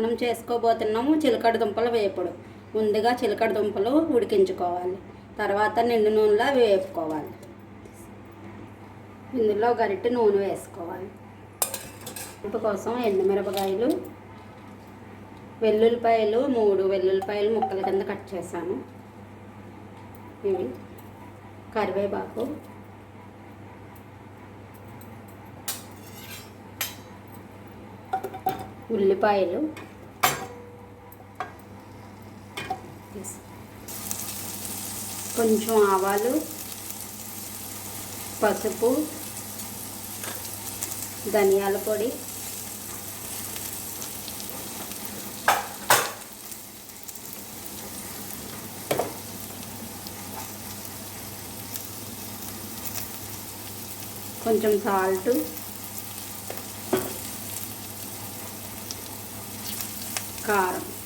మనం చేసుకోబోతున్నాము చిలకడ దుంపలు వేపుడు ముందుగా చిలకడ దుంపలు ఉడికించుకోవాలి. తర్వాత నిండు నూనెలో వేపుకోవాలి. ఇందులో గరిటె నూనె వేసుకోవాలి. ఉప్పు కోసం ఎండుమిరపకాయలు వెల్లుల్లిపాయలు మూడు వెల్లుల్లిపాయలు ముక్కల కింద కట్ చేశాను. ఇవి కరివేపాకు ఉల్లిపాయలు కొంచెం ఆవాలు పసుపు ధనియాల పొడి. కొంచెం సాల్ట్ కారం.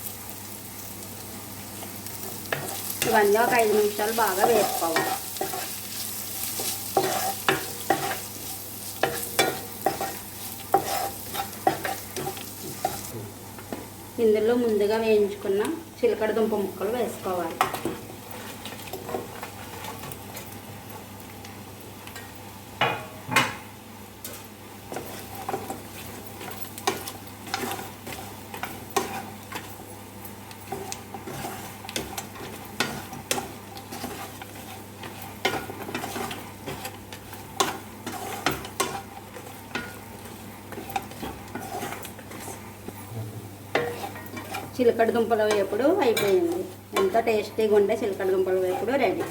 ఇవన్నీ ఒక ఐదు నిమిషాలు బాగా వేసుకోవాలి ఇందులో ముందుగా వేయించుకున్న చిలకడ దుంప ముక్కలు వేసుకోవాలి. చిలకడ దుంపల వేపుడు అయిపోయింది. ఎంత టేస్టీగా ఉండే చిలకడ దుంపల వేపుడు రెడీ.